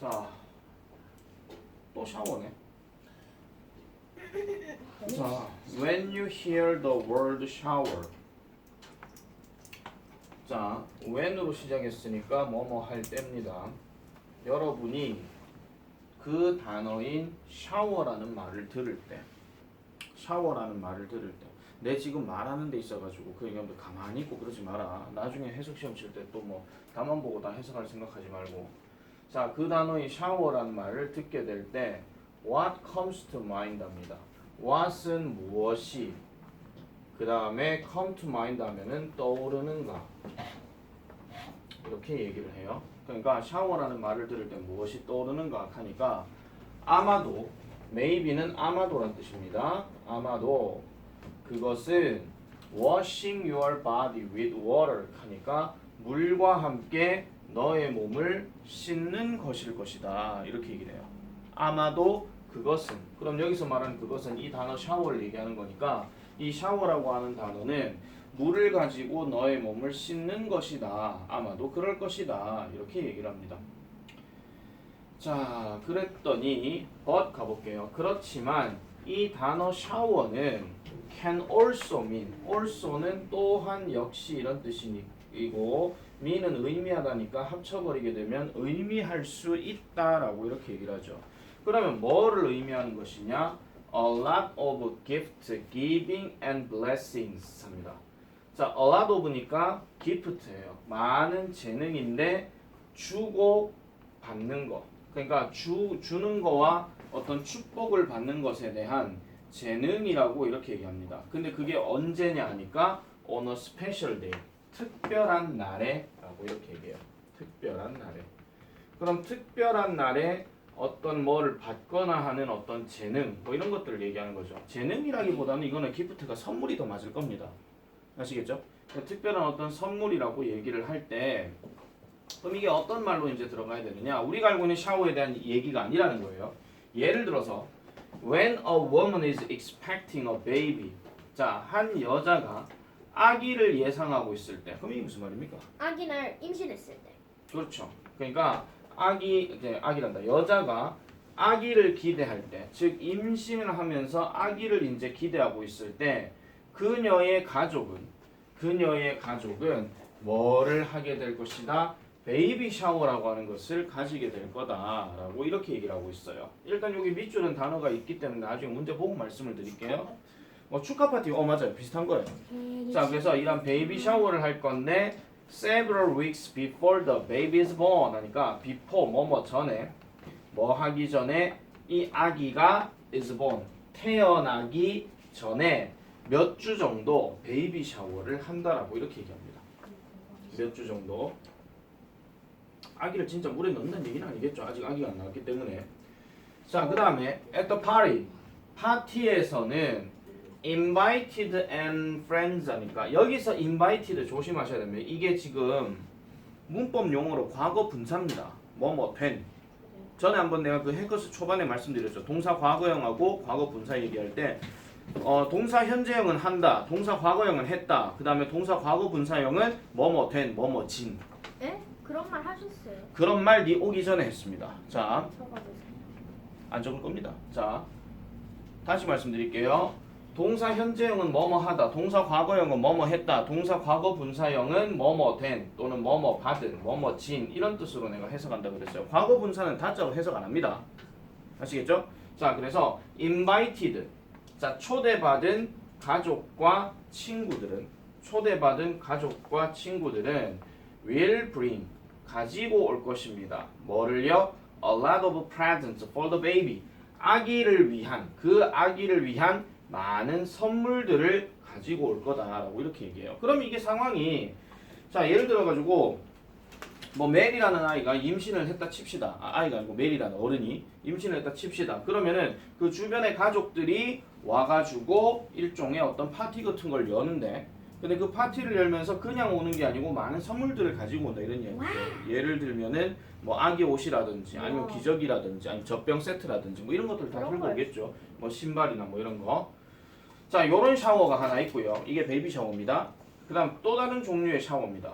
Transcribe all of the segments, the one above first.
자, 또 샤워네. 자, when you hear the word shower. 자, when으로 시작했으니까 뭐뭐 할 때입니다. 여러분이 그 단어인 샤워라는 말을 들을 때, 샤워라는 말을 들을 때, 내 지금 말하는 데 있어가지고 그 얘기하면 가만히 있고 그러지 마라. 나중에 해석 시험 칠 때 또뭐 답만 보고 다 해석할 생각하지 말고. 자, 그 단어인 샤워라는 말을 듣게 될 때 what comes to mind 합니다. what은 무엇이 그 다음에 come to mind 하면은 떠오르는가 이렇게 얘기를 해요. 그러니까 샤워라는 말을 들을 때 무엇이 떠오르는가 하니까 아마도 maybe는 아마도란 뜻입니다. 아마도 그것은 washing your body with water 하니까 물과 함께 너의 몸을 씻는 것일 것이다. 이렇게 얘기를 해요. 아마도 그것은 그럼 여기서 말하는 그것은 이 단어 샤워를 얘기하는 거니까 이 샤워라고 하는 단어는 물을 가지고 너의 몸을 씻는 것이다. 아마도 그럴 것이다. 이렇게 얘기를 합니다. 자, 그랬더니 but 가볼게요. 그렇지만 이 단어 샤워는 can also mean also는 또한 역시 이런 뜻이고 mean은 의미하다니까 합쳐버리게 되면 의미할 수 있다라고 이렇게 얘기를 하죠. 그러면 뭐를 의미하는 것이냐? A lot of gift giving and blessings 합니다. 자, a lot of니까 gift예요. 많은 재능인데 주고 받는 거. 그러니까 주 주는 거와 어떤 축복을 받는 것에 대한 재능이라고 이렇게 얘기합니다. 근데 그게 언제냐 하니까 on a special day. 특별한 날에라고 이렇게 얘기해요. 특별한 날에. 그럼 특별한 날에 어떤 뭐를 받거나 하는 어떤 재능 뭐 이런 것들을 얘기하는 거죠. 재능이라기보다는 이거는 기프트가 선물이 더 맞을 겁니다. 아시겠죠? 그러니까 특별한 어떤 선물이라고 얘기를 할 때 그럼 이게 어떤 말로 이제 들어가야 되느냐? 우리가 알고 있는 샤워에 대한 얘기가 아니라는 거예요. 예를 들어서 when a woman is expecting a baby 자, 한 여자가 아기를 예상하고 있을 때 그럼 이게 무슨 말입니까? 아기날 임신했을 때. 그렇죠. 그러니까 아기 이제 아기란다. 여자가 아기를 기대할 때, 즉 임신을 하면서 아기를 이제 기대하고 있을 때 그녀의 가족은 그녀의 가족은 뭐를 하게 될 것이다. 베이비 샤워라고 하는 것을 가지게 될 거다라고 이렇게 얘기를 하고 있어요. 일단 여기 밑줄은 단어가 있기 때문에 나중에 문제 보고 말씀을 드릴게요. 뭐 축하 파티, 어 맞아요, 비슷한 거예요. 자, 그래서 이런 베이비 샤워를 할 건데 several weeks before the baby is born 하니까 before 뭐뭐 전에 뭐 하기 전에 이 아기가 is born 태어나기 전에 몇 주 정도 베이비 샤워를 한다라고 이렇게 얘기합니다. 몇 주 정도 아기를 진짜 물에 넣는다는 얘기는 아니겠죠. 아직 아기가 안 나왔기 때문에. 자, 그 다음에 at the party 파티에서는 invited and friends 하니까 여기서 invited 조심하셔야 됩니다. 이게 지금 문법 용어로 과거 분사입니다. 뭐뭐 된. 전에 한번 내가 그 해커스 초반에 말씀드렸죠. 동사 과거형하고 과거 분사 얘기할 때 어, 동사 현재형은 한다. 동사 과거형은 했다. 그 다음에 동사 과거 분사형은 뭐뭐 된, 뭐뭐 진. 에? 그런 말 하셨어요? 그런 말 니 오기 전에 했습니다. 자, 적어주세요. 안 적을 겁니다. 자, 다시 말씀드릴게요. 동사 현재형은 뭐뭐 하다. 동사 과거형은 뭐뭐 했다. 동사 과거 분사형은 뭐뭐 된 또는 뭐뭐 받은, 뭐뭐 진 이런 뜻으로 내가 해석한다 그랬어요. 과거 분사는 다자로 해석 안 합니다. 아시겠죠? 자, 그래서 invited 자, 초대받은 가족과 친구들은 초대받은 가족과 친구들은 will bring 가지고 올 것입니다. 뭐를요? A lot of presents for the baby. 아기를 위한 그 아기를 위한 많은 선물들을 가지고 올 거다라고 이렇게 얘기해요. 그럼 이게 상황이 자 예를 들어 가지고 뭐 메리라는 아이가 임신을 했다 칩시다. 아, 아이가 아니고 메리라는 어른이 임신을 했다 칩시다. 그러면은 그 주변의 가족들이 와가지고 일종의 어떤 파티 같은 걸 여는데 근데 그 파티를 열면서 그냥 오는 게 아니고 많은 선물들을 가지고 온다 이런 얘기죠. 예를 들면은 뭐 아기 옷이라든지 아니면 와. 기저귀라든지 아니면 젖병 세트라든지 뭐 이런 것들 다 들고 거 오겠죠. 뭐 신발이나 뭐 이런 거. 자, 요런 샤워가 하나 있고요. 이게 베이비 샤워입니다. 그 다음 또 다른 종류의 샤워입니다.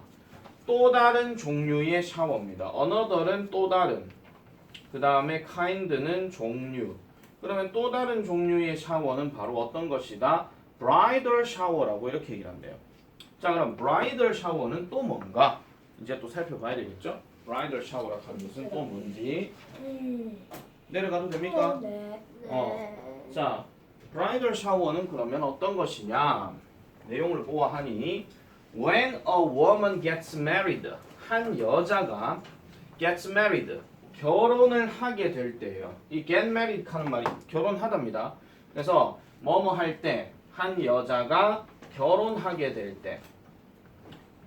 또 다른 종류의 샤워입니다. another은 또 다른 그 다음에 kind는 종류. 그러면 또 다른 종류의 샤워는 바로 어떤 것이다? bridal shower라고 이렇게 얘기를 한대요. 자, 그럼 bridal shower는 또 뭔가? 이제 또 살펴봐야 되겠죠? bridal shower라고 하는 것은 또 뭔지 내려가도 됩니까? 네. 어. 자, bridal shower는 그러면 어떤 것이냐? 내용을 보아하니 when a woman gets married 한 여자가 gets married 결혼을 하게 될 때예요. 이 get married 하는 말이 결혼하답니다. 그래서 뭐뭐 할 때 한 여자가 결혼하게 될 때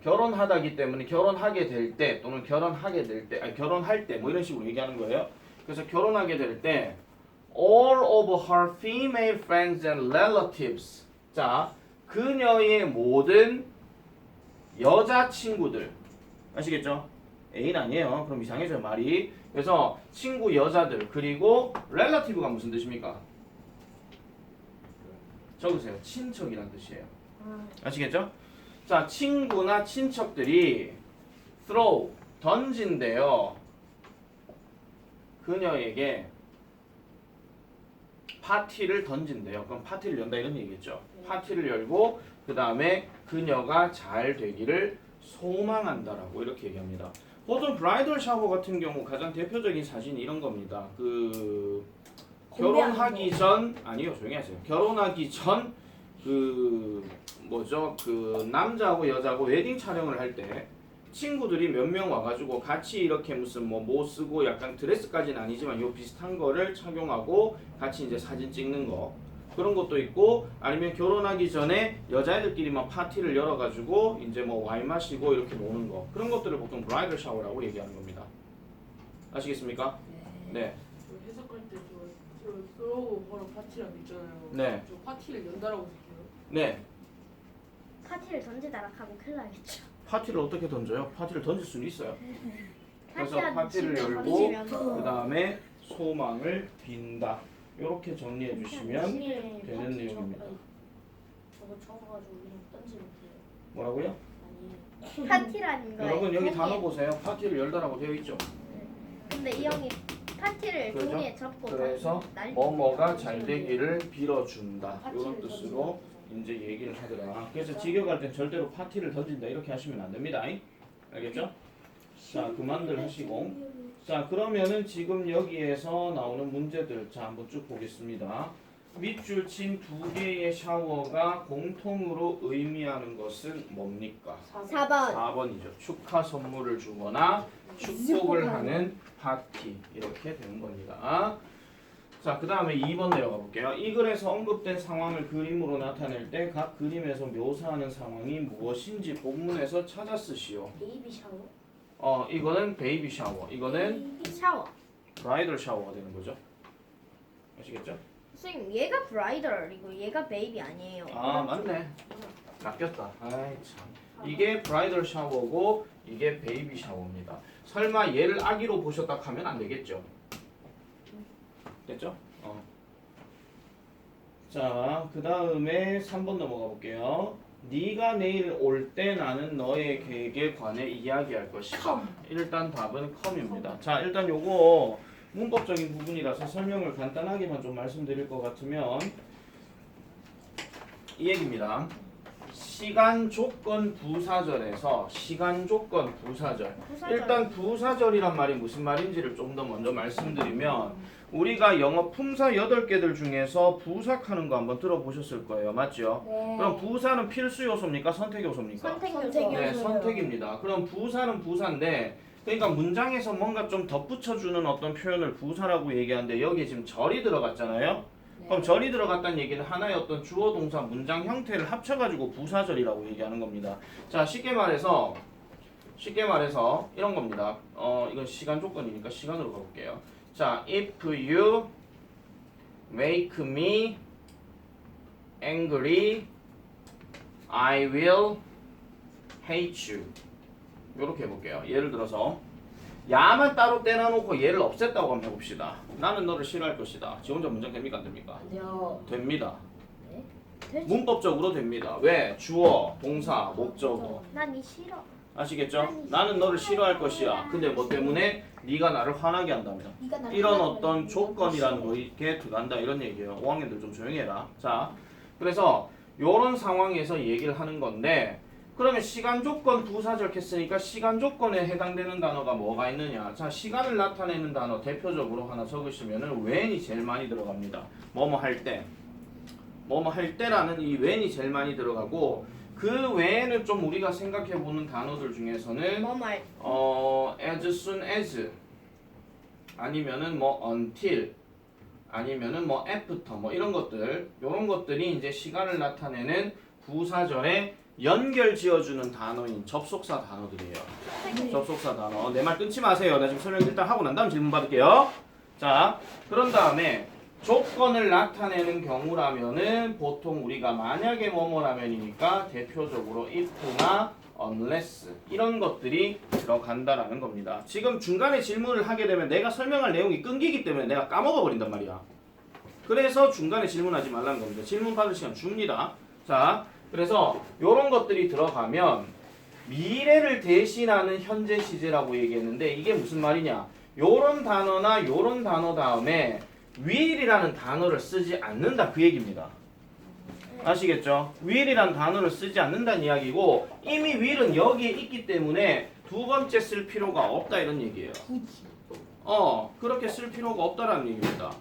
결혼하다기 때문에 결혼하게 될 때 또는 결혼하게 될 때 아니 결혼할 때 뭐 이런 식으로 얘기하는 거예요. 그래서 결혼하게 될 때 all of her female friends and relatives. 자, 그녀의 모든 여자 친구들. 아시겠죠? 애인 아니에요. 그럼 이상해져요, 말이. 그래서 친구 여자들 그리고 relative가 무슨 뜻입니까? 적으세요. 친척이란 뜻이에요. 아시겠죠? 자, 친구나 친척들이 throw 던진대요. 그녀에게 파티를 던진대요. 그럼 파티를 연다 이런 얘기겠죠. 파티를 열고 그 다음에 그녀가 잘 되기를 소망한다라고 이렇게 얘기합니다. 보통 브라이덜 샤워 같은 경우 가장 대표적인 사진이 이런 겁니다. 그 결혼하기 전 아니요 조용히 하세요. 결혼하기 전 그 뭐죠 그 남자하고 여자하고 웨딩 촬영을 할때 친구들이 몇 명 와가지고 같이 이렇게 무슨 뭐뭐 쓰고 약간 드레스까지는 아니지만 요 비슷한 거를 착용하고 같이 이제 사진 찍는 거 그런 것도 있고 아니면 결혼하기 전에 여자애들끼리만 파티를 열어가지고 이제 뭐 와인 마시고 이렇게 노는 거 그런 것들을 보통 브라이덜 샤워라고 얘기하는 겁니다. 아시겠습니까? 네. 저 해석할 때저 바로 파티랑 있잖아요. 네. 저 파티를 연다라고 생각해요. 네. 파티를 던지다가 가면 큰일 나겠죠. 파티를 어떻게 던져요? 파티를 던질 수는 있어요. 그래서 파티를 열고 그 다음에 소망을 빈다. 이렇게 정리해 주시면 되는 내용입니다. 저거 적어가지고 그냥 던지면 돼요. 뭐라고요? 아니 파티라는 거예요. 여러분 여기 단어 보세요. 파티를 열다라고 되어 있죠. 근데 이 형이 파티를 그죠? 종이에 접고 그래서 날- 뭐뭐가 잘 되기를 빌어준다. 이런 뜻으로 이제 얘기를 하더라. 그래서 직역할 땐 절대로 파티를 던진다 이렇게 하시면 안 됩니다. 알겠죠? 자 그만들 하시고 자 그러면은 지금 여기에서 나오는 문제들 자 한번 쭉 보겠습니다. 밑줄 친 두 개의 샤워가 공통으로 의미하는 것은 뭡니까? 4번 4번이죠. 축하 선물을 주거나 축복을 하는 파티 이렇게 되는 겁니다. 자, 그 다음에 2번 내려가 볼게요. 이 글에서 언급된 상황을 그림으로 나타낼 때 각 그림에서 묘사하는 상황이 무엇인지 본문에서 찾아 쓰시오. 베이비 샤워? 어, 이거는 베이비 샤워, 이거는 샤워. 브라이덜 샤워가 되는 거죠. 아시겠죠? 선생님 얘가 브라이덜이고 얘가 베이비 아니에요. 아, 맞네. 바뀌었다. 아이 참. 이게 브라이덜 샤워고 이게 베이비 샤워입니다. 설마 얘를 아기로 보셨다 하면 안 되겠죠? 됐죠? 어. 자, 그 다음에 3번 넘어가 볼게요. 네가 내일 올 때 나는 너의 계획에 관해 이야기할 것이다. 일단 답은 컴입니다. 자, 일단 요거 문법적인 부분이라서 설명을 간단하게만 좀 말씀드릴 것 같으면 이 얘기입니다. 시간 조건 부사절에서 시간 조건 부사절. 부사절. 일단 부사절이란 말이 무슨 말인지를 좀 더 먼저 말씀드리면 우리가 영어 품사 8개들 중에서 부사하는 거 한번 들어보셨을 거예요. 맞죠? 네. 그럼 부사는 필수 요소입니까? 선택 요소입니까? 선택 선택 요소. 네, 요소예요. 선택입니다. 그럼 부사는 부사인데 그러니까 문장에서 뭔가 좀 덧붙여주는 어떤 표현을 부사라고 얘기하는데 여기에 지금 절이 들어갔잖아요. 그럼 절이 들어갔다는 얘기는 하나의 어떤 주어 동사 문장 형태를 합쳐가지고 부사절이라고 얘기하는 겁니다. 자 쉽게 말해서 쉽게 말해서 이런 겁니다. 어 이건 시간 조건이니까 시간으로 가볼게요. 자 if you make me angry, I will hate you. 이렇게 해볼게요. 예를 들어서 야만 따로 떼놔놓고 얘를 없앴다고 한번 해봅시다. 나는 너를 싫어할 것이다. 지 혼자 문장 됩니까 안 됩니까? 안 돼요. 됩니다. 되지. 문법적으로 됩니다. 왜? 주어, 동사, 목적어. 난 이 싫어. 아시겠죠? 나는 너를 싫어할 것이야. 근데 뭐 때문에 네가 나를 화나게 날 이런 어떤 조건이라는 거에 들어간다 이런 얘기예요. 5학년들 좀 조용히 해라. 자, 그래서 이런 상황에서 얘기를 하는 건데 그러면 시간 조건 부사절 했으니까 시간 조건에 해당되는 단어가 뭐가 있느냐? 자, 시간을 나타내는 단어 대표적으로 하나 적으시면은 when이 제일 많이 들어갑니다. 뭐뭐 할 때. 뭐뭐 할 때라는 이 when이 제일 많이 들어가고 그 외에는 좀 우리가 생각해 보는 단어들 중에서는 뭐말 어 as soon as 아니면은 뭐 until 아니면은 뭐 after 뭐 이런 것들 이런 것들이 이제 시간을 나타내는 부사절에 연결 지어주는 단어인 접속사 단어들이에요. 접속사 단어 내 말 끊지 마세요. 나 지금 설명 일단 하고 난 다음 질문 받을게요. 자 그런 다음에 조건을 나타내는 경우라면은 보통 우리가 만약에 뭐뭐라면이니까 대표적으로 if나 unless 이런 것들이 들어간다라는 겁니다. 지금 중간에 질문을 하게 되면 내가 설명할 내용이 끊기기 때문에 내가 까먹어 버린단 말이야. 그래서 중간에 질문하지 말라는 겁니다. 질문 받을 시간 줍니다. 자, 그래서 이런 것들이 들어가면 미래를 대신하는 현재 시제라고 얘기했는데 이게 무슨 말이냐? 요런 단어나 요런 단어 다음에 will이라는 단어를 쓰지 않는다 그 얘기입니다. 아시겠죠? will이라는 단어를 쓰지 않는다는 이야기고 이미 will은 여기에 있기 때문에 두 번째 쓸 필요가 없다 이런 얘기예요. 굳이 어 그렇게 쓸 필요가 없다라는 얘기입니다.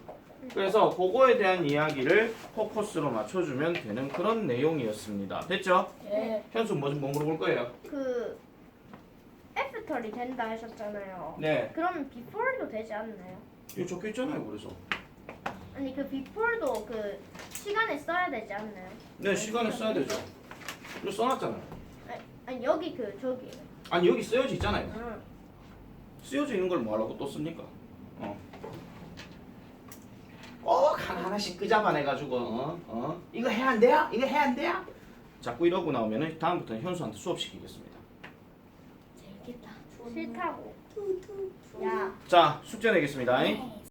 그래서 그거에 대한 이야기를 포커스로 맞춰주면 되는 그런 내용이었습니다. 됐죠? 예 현수 뭐, 뭐 물어볼 거예요? 그 애프터리 된다 하셨잖아요. 네. 그럼 before도 되지 않나요? 이거 적혀 있잖아요. 그래서. 아니 그 before도 그 시간에 써야 되지 않나요? 네 시간을 써야 되죠. 이거 써놨잖아요. 아니, 아니 여기 그 저기. 아니 여기 쓰여져 있잖아요. 응. 쓰여져 있는 걸 뭐하라고 또 씁니까? 어. 꼭 하나 하나씩 끄잡아내가지고 어? 어? 이거 해야 안 돼요? 이거 해야 안 돼요? 자꾸 이러고 나오면은 다음부터는 현수한테 수업 시키겠습니다. 재밌겠다 싫다고. 야. 자 숙제 내겠습니다.